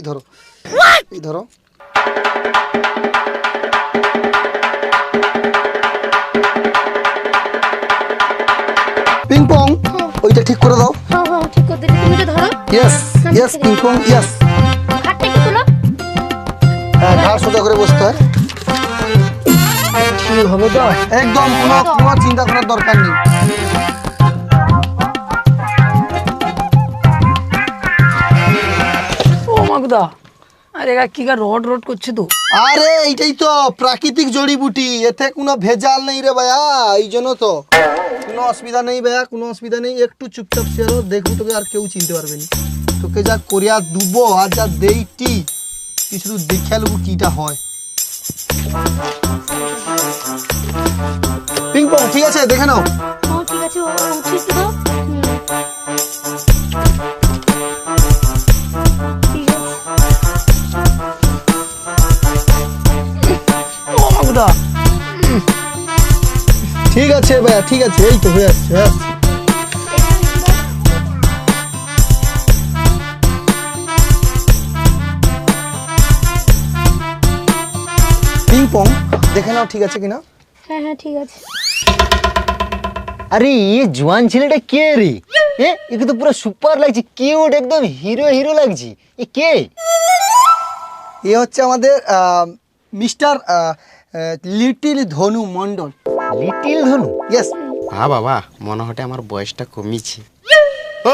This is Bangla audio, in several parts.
এই ধরো। এই ধরো। পিং পং ওইটা ঠিক করে দাও। হ্যাঁ হ্যাঁ ঠিক তুমি ধরো। Yes yes ping pong yes হাতটা একটু তুলো। হ্যাঁ ঘাড় সোজা করে বসতে হয়। ঠিক হবে তো? একদম কোনো চিন্তা করার দরকার নেই। ও আরে কি গা রড রড করছে তো? আরে এইটাই তো প্রাকৃতিক জড়িবুটি। এতে কোনো ভেজাল নেই রে ভাইয়া এই জন্য তো। কোনো অসুবিধা নেই ভাইয়া কোনো অসুবিধা নেই। একটু চুপচাপ শেয়ারো দেখব তোকে আর কেউ চিনতে পারবে না। তোকে যা করিয়া দুবো আর যা দেইটি তুই শুধু দেখে নেব কিটা হয়। পিং পং ঠিক আছে? দেখে নাও। হ্যাঁ ঠিক আছে ঠিক আছে ভাইয়া ঠিক আছে এই তো হয়ে আসছে হয়ে। পিং পং দেখে নাও ঠিক আছে কিনা? হ্যাঁ হ্যাঁ ঠিক আছে। আরে ये জোয়ান ছেলেটা কে রে? এ একে তো পুরো সুপার লাগছে কিউট একদম হিরো হিরো লাগছে। এ কে? এ হচ্ছে আমাদের মিস্টার লিটিল ধনু মন্ডল লিটিল ধনু? ইয়েস হ্যাঁ বাবা মনে হটে আমার বয়সটা কমিছে।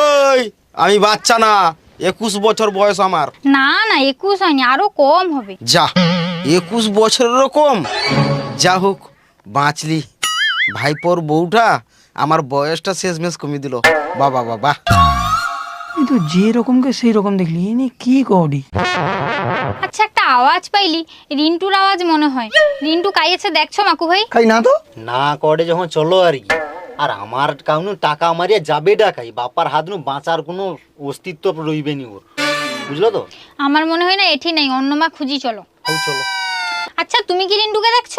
ওই আমি বাচ্চা না একুশ বছর বয়স আমার। না না একুশ হয়নি আরও কম হবে। যা একুশ বছরেরও কম। যা হোক বাঁচলি। ভাইপোর বউটা আমার বয়সটা শেষমেশ কমিয়ে দিল। বাবা বাবা তো যে রকমকে সেই রকম দেখলি এনে কি করি? আচ্ছা একটা আওয়াজ পাইলি রিন্টুর আওয়াজ মনে হয়। রিন্টু কাইয়েছে দেখছ মাকু ভাই? খাই না তো? না করে যখন চলো আর কি। আর আমার কাউনু টাকা মারিয়া যাবে ডাকাই বাপার হাত নু বাঁচার কোনো অস্তিত্ব রইবে নি ওর। বুঝলো তো? আমার মনে হয় না এটি নাই অন্য মা খুঁজি চলো। চলো। আচ্ছা তুমি কি রিন্টুকে দেখছ?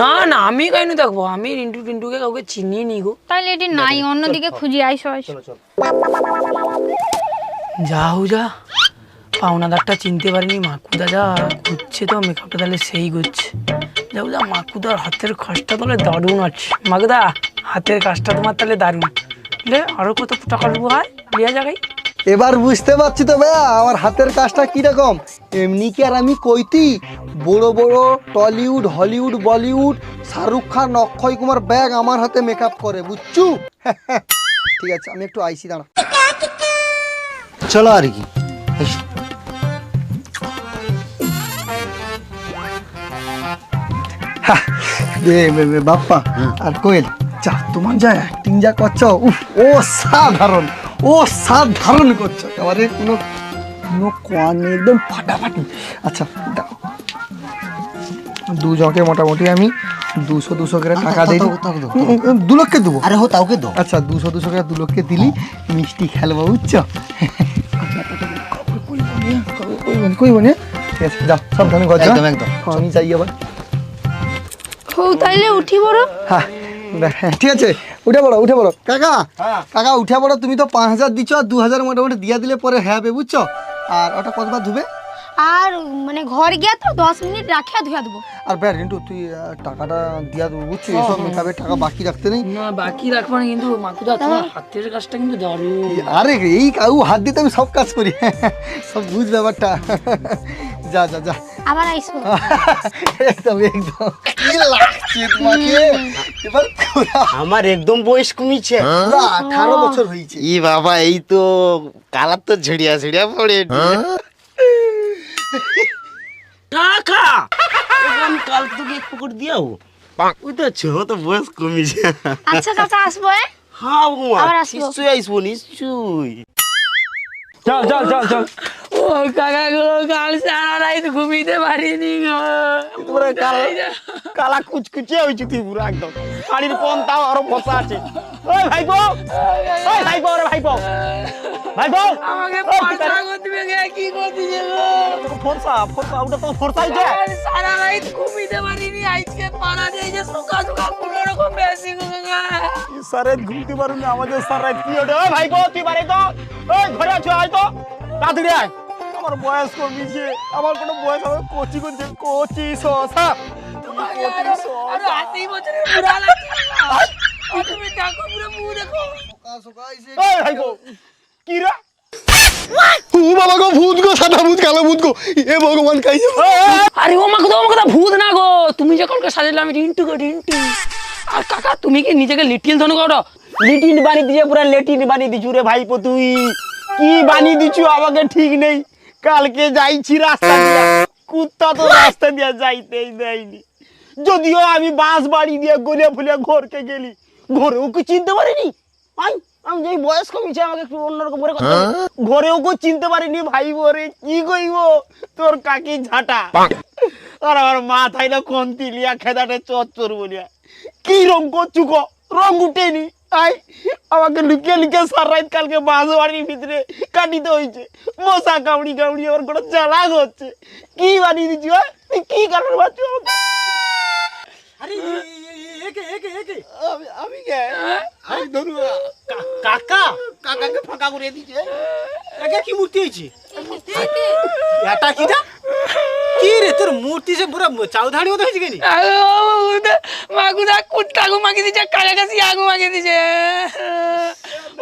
না না আমি কেন দেখব। আমি রিন্টু টিন্টুকে কাউকে চিনি নি গো। তাহলে এটি নাই অন্যদিকে খুঁজি আইসো আইসো। যা হু যা। পাওনাদারটা চিনতে পারিনি মাকুদা যা ঘুরছে তো মেকআপটা তাহলে সেই ঘুরছে যাও যা মাকুদার হাতের কাজটা তাহলে দারুণ আছে। মাকুদা হাতের কাজটা তোমার তাহলে দারুণ। লে আরও কত টাকা দেবো হয়? লিয়া জায়গায় এবার বুঝতে পারছি তো ভাইয়া আমার হাতের কাজটা কীরকম? এমনি কি আর আমি কইতি? বড় বড় Tollywood Hollywood Bollywood Shahrukh Khan Akshay Kumar bag আমার হাতে মেকআপ করে বুঝছু? ঠিক আছে আমি একটু আইসি দাঁড়া। চলো আর কি বাপ্পা আর কোয়েল যা তোমার যা অ্যাক্টিং যা করছ উফ ও সাধারণ ও সাধারণ করছ। এবারে কোনো কোনো কোয়ান নেই একদম ফাটাফাটি। আচ্ছা দাও দুজনকে মোটামুটি আমি দুশো দুশো করে আচ্ছা, টাকা দিই। দু লক্ষে দেবো। আরে হো তাওকে দো আচ্ছা দুশো দুশো করে দু লক্ষে দিলি। মিষ্টি খেলব বুঝছ? কইব না ঠিক আছে যাও সাবধানে ঘর একদম, একদম। আমি যাই আবার। ও তাইলে উঠি বড়। হ্যাঁ, ঠিক আছে উঠে পড়ো উঠে পড়ো। কাকা কাকা উঠে পড়ো তুমি তো পাঁচ হাজার দিচ্ছ আর দু হাজার মোটামুটি দিয়া দিলে পরে হ্যাঁ বুঝছ? আর ওটা কতবার ধুবে? আর মানে ঘর গিয়া তো দশ মিনিট রাখিয়া ধুয়া দেবো আর ব্যাট রিন্টু তুই টাকাটা দিয়া দেবো বুঝছ এসব মেকআপের টাকা বাকি রাখতে নেই। না বাকি রাখব না কিন্তু মাকুদা তোমার হাতের কাজটা কিন্তু দারুণ। আরে এই কাউ হাত দিতে আমি সব কাজ করি। সব বুঝ ব্যাপারটা। যা যা যা। আবার আইসো একদম একদম। কি লাগছে তোমাকে? এবার আমার একদম বয়স কমিছে পুরা আঠারো বছর হয়েছে। ই বাবা এই তো কালার তো ঝিড়িয়া ঝিড়িয়া পড়ে টাকা এখন কাল তোকে পকড় দিয়াও ওই তো ছ তো বয়স কমিছে আচ্ছা চাচা আসব? হ্যাঁ? বৌমা আবার আসব। নিশ্চয়ই আসব নিশ্চয়ই। চল চল চল চল। ও কাকা গো কাল সারা রাত ঘুমিতে পারিনি গো। পুরো কালা কালা কুচকুচে হয়েছে তুই পুরো একদম। শাড়ির পন তাও আরও ফসা আছে। ওই ভাইপো ওই ভাইপো রে ভাইপো। ভাইপো আমাকে পিতারে। করতে গে কি করতে যাব ফর্সা ফর্সা ওটা তো ফর্সা হয়েছে সারা রাত ঘুমিতে পারিনি আজকে পাড়া দিয়ে যে সুকা সুকা কোনো রকম বেশি গো সারে ঘুমতে পারুনি আমাদের সারে কি ওটা ওই ভাইপো তুই বাড়ি তো ওই ঘরে আছো আয় তো। তাড়াতাড়ি আয়। আমার বয়স কমিয়েছে আমার কোনো বয়স আমার কচি করছে কচি শশা কচি শশা। এই ভাইপো কি রে? ও বাবা গো ভূত গো সাদা ভূত কালো ভূত গো এ ভগবান কাইছে আরে ও মাকুদা ও মাকুদা ভূত না গো। তুমি যখন সাজালে আমি রিন্টু গো রিন্টু। আর কাকা তুমি কি নিজেকে লিটিল ধনু করো? লিটিন বানিয়ে দিছে পুরা লেটিন বানিয়ে দিছু রে ভাইপো তুই। কি বানিয়ে দিছু আমাকে ঠিক নেই। কালকে যাইছি রাস্তা দিয়া। কুত্তা তো রাস্তা দিয়া যাইতেই দেয়নি। যদিও আমি বাঁশ বাড়ি দিয়ে গলিয়া ফুলিয়া ঘরকে গেলি ঘরেও কি চিনতে পারিনি। আই আমি যেই বয়স কমিছে আমাকে একটু অন্যরকম করে কথা বল। ঘরেও কেউ চিনতে পারিনি ভাই বরে কি কইব? তোর কাকি ঝাঁটা। আর আমার মাথায় না কোন তিলিয়া খেদাটে চচ্চর বলিয়া। কি রং করছু গো? রং উঠেনি। আই আমাকে লুকিয়ে লুকিয়ে সার রাত কালকে বাঁশ বাড়ির ভিতরে কাটিতে হয়েছে। মশা কামড়ি কামড়ি আমার কোনো চালাক হচ্ছে। কি বানিয়ে দিচ্ছি ভাই তুই কি কারণ বাচ্চু আরে একে একে একে। আমি আমি কে? আমি ধরু। কাকা? কাকাকে ফাঁকা করে দিছে একে কি মূর্তি হয়েছে? এটা কিটা মূর্তি সে পুরো চাউধাড়ি মতো হয়েছে কেনি মাকুদা কুত্তা গু মাগি দিছে কালে কাছি আগু মাগি দিছে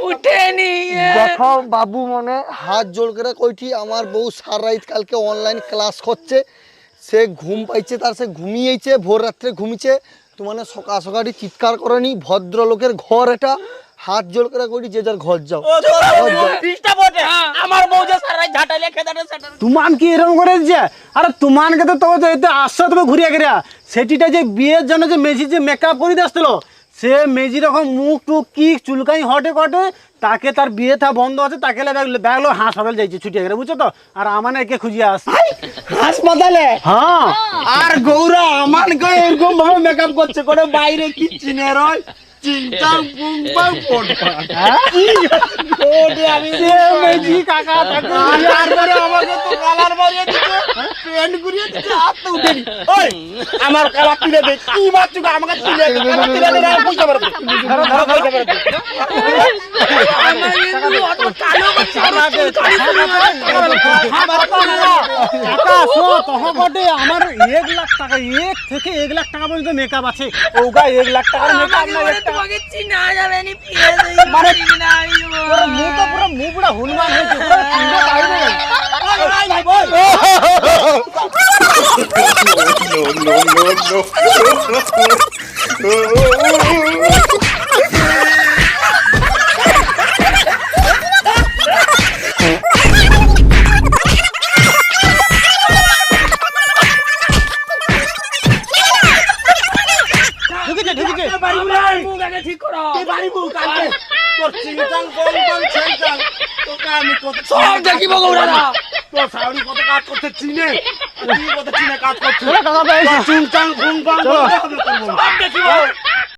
উঠেনি দেখো বাবু মনে হাত জোড় করে কইটি আমার বউ সার রাত কালকে অনলাইন ক্লাস করছে সে ঘুম পাইছে তার সে ঘুমিয়েছে ভোর রাত্রে ঘুমিছে তোমার সকাল সকালই চিৎকার করেনি ভদ্রলোকের ঘর এটা হাত জোড় করে কইটি যে যার ঘর যাও। বটে আমার বউ যে সারা রাত ঝাঁটালে খেদাটে সেটা তুমান কি এরকম করে দিচ্ছে আরে তুমানকে তো তবে এতে আসছো তবে ঘুরিয়ে গেরিয়া সেটিটা যে বিয়ের জন্য যে মেজি যে মেকআপ করে দিয়ে আসছিল সে মেজি রকম মুখ টুক কি চুলকাই হটে কটে তাকে তার বিয়ে থা বন্ধ আছে তাকে ব্যাগলো হাসপাতাল যাইছে ছুটিয়ে গেলে বুঝছ তো? আর আমার একে খুঁজিয়ে আস হাসপাতালে? হ্যাঁ। আর গৌরা আমানকে এরকম ভাবে মেকআপ করছে করে বাইরে কি চিনে রয়। চিন্তা আমি কাকা হাত ওই আমার কালার কি? আমাকে আমার লাখ টাকা, এক থেকে এক লাখ টাকা পর্যন্ত মেকআপ আছে ওগা এক লাখ টাকার মেকআপ না এক টাকা তোমাকে চিনা যাবে নি পিয়ে দেই মানে তোর মুখ তো পুরো মুখ পুরো হনুমান হয়েছে পুরো চিন্তা পাইবে ঢুকেছে ঢুকেছে ঠিক করো। বাড়িবু কালকে। তোর চিন্তাং কম কম চিন্তাং তোকে আমি কত সব তোর সাউরি কত কাজ করতে চিনে? তুই কত চিনে কাজ করছিস? কাকা ভাই চিন্তাং ফুং ফাং করতে হবে করব সব দেখিব